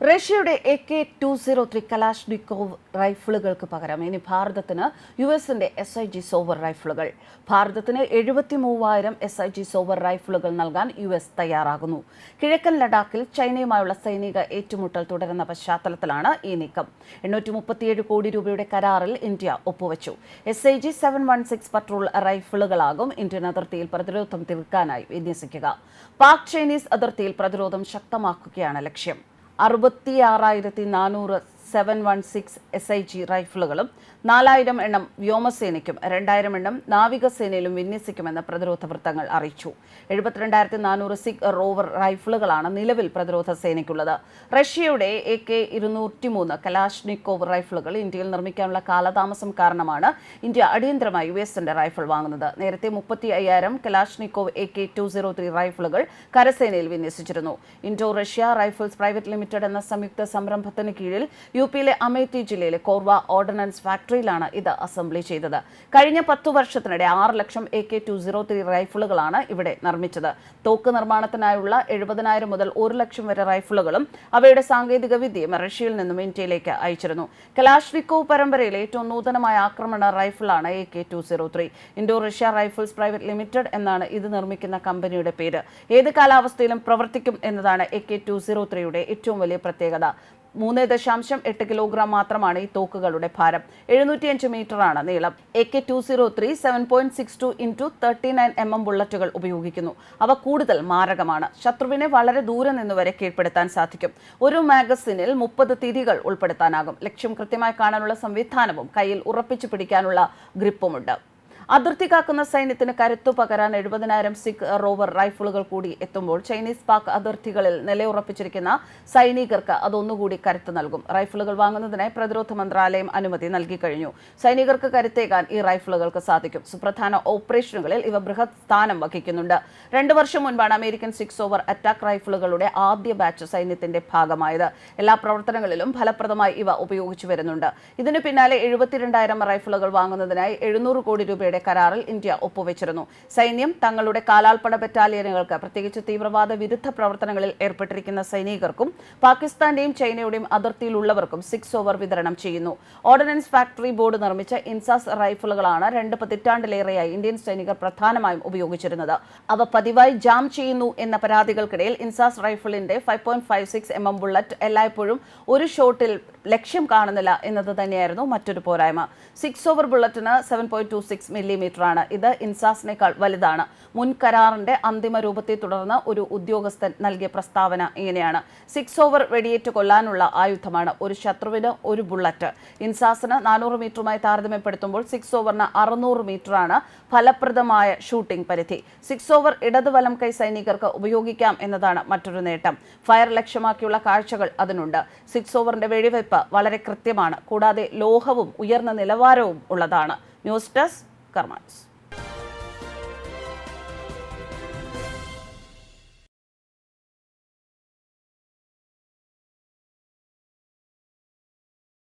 റഷ്യയുടെ A K two zero three Kalashnikov റൈഫിളുകൾക്ക് പകരം ഇനി ഭാരതത്തിന് യു എസിന്റെ എസ് ഐ ജി സോവർ റൈഫിളുകൾ. ഭാരതത്തിന് എഴുപത്തി മൂവായിരം എസ് ഐ ജി സോവർ റൈഫിളുകൾ നൽകാൻ യു എസ് തയ്യാറാകുന്നു. കിഴക്കൻ ലഡാക്കിൽ ചൈനയുമായുള്ള സൈനിക ഏറ്റുമുട്ടൽ തുടരുന്ന പശ്ചാത്തലത്തിലാണ് ഈ നീക്കം. എണ്ണൂറ്റി മുപ്പത്തിയേഴ് കോടി രൂപയുടെ കരാറിൽ ഇന്ത്യ ഒപ്പുവച്ചു. S I G seven one six patrol റൈഫിളുകളാകും Indian അതിർത്തിയിൽ പ്രതിരോധം തീർക്കാനായി വിന്യസിക്കുക. പാക് ചൈനീസ് അതിർത്തിയിൽ പ്രതിരോധം ശക്തമാക്കുകയാണ് ലക്ഷ്യം. അറുപത്തിയാറായിരത്തി നാനൂറ് seven one six S I G റൈഫിളുകളും നാലായിരം എണ്ണം വ്യോമസേനയ്ക്കും രണ്ടായിരം എണ്ണം നാവികസേനയിലും വിന്യസിക്കുമെന്ന് പ്രതിരോധ വൃത്തങ്ങൾ അറിയിച്ചു. എഴുപത്തിരണ്ടായിരത്തി നാനൂറ് സിഖ് റോവർ റൈഫിളുകളാണ് നിലവിൽ പ്രതിരോധ സേനയ്ക്കുള്ളത്. റഷ്യയുടെ എ കെ ഇരുന്നൂറ്റി മൂന്ന് കലാഷ്നിക്കോവ് റൈഫിളുകൾ ഇന്ത്യയിൽ നിർമ്മിക്കാനുള്ള കാലതാമസം കാരണമാണ് ഇന്ത്യ അടിയന്തരമായി യു എസിന്റെ റൈഫിൾ വാങ്ങുന്നത്. നേരത്തെ മുപ്പത്തി അയ്യായിരം Kalashnikov A K two zero three റൈഫിളുകൾ കരസേനയിൽ വിന്യസിച്ചിരുന്നു. Indo Russia rifles private limited എന്ന സംയുക്ത സംരംഭത്തിന് കീഴിൽ യു പിയിലെ അമേത്തി ജില്ലയിലെ കോർവ ഓർഡിനൻസ് ഫാക്ടറിയിലാണ് ഇത് അസംബ്ലി ചെയ്തത്. കഴിഞ്ഞ പത്തു വർഷത്തിനിടെ ആറ് ലക്ഷം A K two zero three റൈഫിളുകളാണ് ഇവിടെ നിർമ്മിച്ചത്. തോക്ക് നിർമ്മാണത്തിനായുള്ള എഴുപതിനായിരം മുതൽ ഒരു ലക്ഷം വരെ റൈഫിളുകളും അവയുടെ സാങ്കേതിക വിദ്യയും റഷ്യയിൽ നിന്നും ഇന്ത്യയിലേക്ക് അയച്ചിരുന്നു. കലാഷ്നിക്കോവ് പരമ്പരയിലെ ഏറ്റവും നൂതനമായ ആക്രമണ റൈഫിളാണ് A K two zero three. Indo Russia rifles private limited എന്നാണ് ഇത് നിർമ്മിക്കുന്ന കമ്പനിയുടെ പേര്. ഏത് കാലാവസ്ഥയിലും പ്രവർത്തിക്കും എന്നതാണ് എ കെ ടു സീറോ ത്രീയുടെ ഏറ്റവും വലിയ പ്രത്യേകത. മൂന്ന് ദശാംശം എട്ട് കിലോഗ്രാം മാത്രമാണ് ഈ തോക്കുകളുടെ ഭാരം. എഴുന്നൂറ്റി അഞ്ച് മീറ്ററാണ് നീളം. A K two zero three seven point six two into thirty nine M M ബുള്ളറ്റുകൾ ഉപയോഗിക്കുന്നു. അവ കൂടുതൽ മാരകമാണ്. ശത്രുവിനെ വളരെ ദൂരെ നിന്ന് വരെ കീഴ്പ്പെടുത്താൻ സാധിക്കും. ഒരു മാഗസിനിൽ മുപ്പത് തിരികൾ ഉൾപ്പെടുത്താനാകും. ലക്ഷ്യം കൃത്യമായി കാണാനുള്ള സംവിധാനവും കയ്യിൽ ഉറപ്പിച്ചു പിടിക്കാനുള്ള ഗ്രിപ്പുമുണ്ട്. അതിർത്തി കാക്കുന്ന സൈന്യത്തിന് കരുത്തു പകരാൻ എഴുപതിനായിരം സിഖ് റോവർ റൈഫിളുകൾ കൂടി എത്തുമ്പോൾ ചൈനീസ് പാക് അതിർത്തികളിൽ നിലയുറപ്പിച്ചിരിക്കുന്ന സൈനികർക്ക് അതൊന്നുകൂടി കരുത്ത് നൽകും. റൈഫിളുകൾ വാങ്ങുന്നതിനായി പ്രതിരോധ മന്ത്രാലയം അനുമതി നൽകി കഴിഞ്ഞു. സൈനികർക്ക് കരുത്തേകാൻ ഈ റൈഫിളുകൾക്ക് സാധിക്കും. സുപ്രധാന ഓപ്പറേഷനുകളിൽ ഇവ ബൃഹത് സ്ഥാനം വഹിക്കുന്നുണ്ട്. രണ്ടു വർഷം മുൻപാണ് അമേരിക്കൻ സിക്സ് ഓവർ അറ്റാക്ക് റൈഫിളുകളുടെ ആദ്യ ബാച്ച് സൈന്യത്തിന്റെ ഭാഗമായത്. എല്ലാ പ്രവർത്തനങ്ങളിലും ഫലപ്രദമായി ഇവ ഉപയോഗിച്ചു വരുന്നുണ്ട്. ഇതിനു പിന്നാലെ എഴുപത്തിരണ്ടായിരം റൈഫിളുകൾ വാങ്ങുന്നതിനായി എഴുന്നൂറ് കോടി രൂപയുടെ കരാറിൽ ഇന്ത്യ ഒപ്പുവെച്ചിരുന്നു. സൈന്യം തങ്ങളുടെ കാലാൾപ്പട ബറ്റാലിയനുകൾക്ക് പ്രത്യേകിച്ച് തീവ്രവാദ വിരുദ്ധ പ്രവർത്തനങ്ങളിൽ ഏർപ്പെട്ടിരിക്കുന്ന സൈനികർക്കും പാകിസ്ഥാന്റെയും ചൈനയുടെയും അതിർത്തിയിലുള്ളവർക്കും സിക്സ് ഓവർ വിതരണം ചെയ്യുന്നു. ഓർഡിനൻസ് ഫാക്ടറി ബോർഡ് നിർമ്മിച്ച ഇൻസാസ് റൈഫിളുകളാണ് രണ്ട് പതിറ്റാണ്ടിലേറെയായി ഇന്ത്യൻ സൈനികർ പ്രധാനമായും ഉപയോഗിച്ചിരുന്നത്. അവ പതിവായി ജാം ചെയ്യുന്നു എന്ന പരാതികൾക്കിടയിൽ INSAS റൈഫിളിന്റെ five point five six M M bullet എല്ലായ്പ്പോഴും ഒരു ഷോട്ടിൽ ലക്ഷ്യം കാണുന്നില്ല എന്നത് തന്നെയായിരുന്നു മറ്റൊരു പോരായ്മ. Sig Sauer ബുള്ളറ്റിന് seven point two six millimetre ആണ് ഇത് ഇൻസാസിനേക്കാൾ വലുതാണ്. മുൻ കരാറിന്റെ അന്തിമ രൂപത്തെ തുടർന്ന് ഒരു ഉദ്യോഗസ്ഥൻ നൽകിയ പ്രസ്താവന ഇങ്ങനെയാണ്. സിക്സ് ഓവർ വെടിയേറ്റ് കൊല്ലാനുള്ള ആയുധമാണ് ഒരു ശത്രുവിന് ഒരു ബുള്ളറ്റ്. ഇൻസാസിന് നാനൂറ് മീറ്ററുമായി താരതമ്യപ്പെടുത്തുമ്പോൾ സിക്സ് ഓവറിന് അറുന്നൂറ് മീറ്ററാണ് ഫലപ്രദമായ ഷൂട്ടിംഗ് പരിധി. സിക്സ് ഓവർ ഇടത് വലം കൈ സൈനികർക്ക് ഉപയോഗിക്കാം എന്നതാണ് മറ്റൊരു നേട്ടം. ഫയർ ലക്ഷ്യമാക്കിയുള്ള കാഴ്ചകൾ അതിനുണ്ട്. സിക്സ് ഓവറിന്റെ വെടിവയ്പ് വളരെ കൃത്യമാണ്. കൂടാതെ ലോഹവും ഉയർന്ന നിലവാരവും ഉള്ളതാണ്. News desk കർമാൻസ്.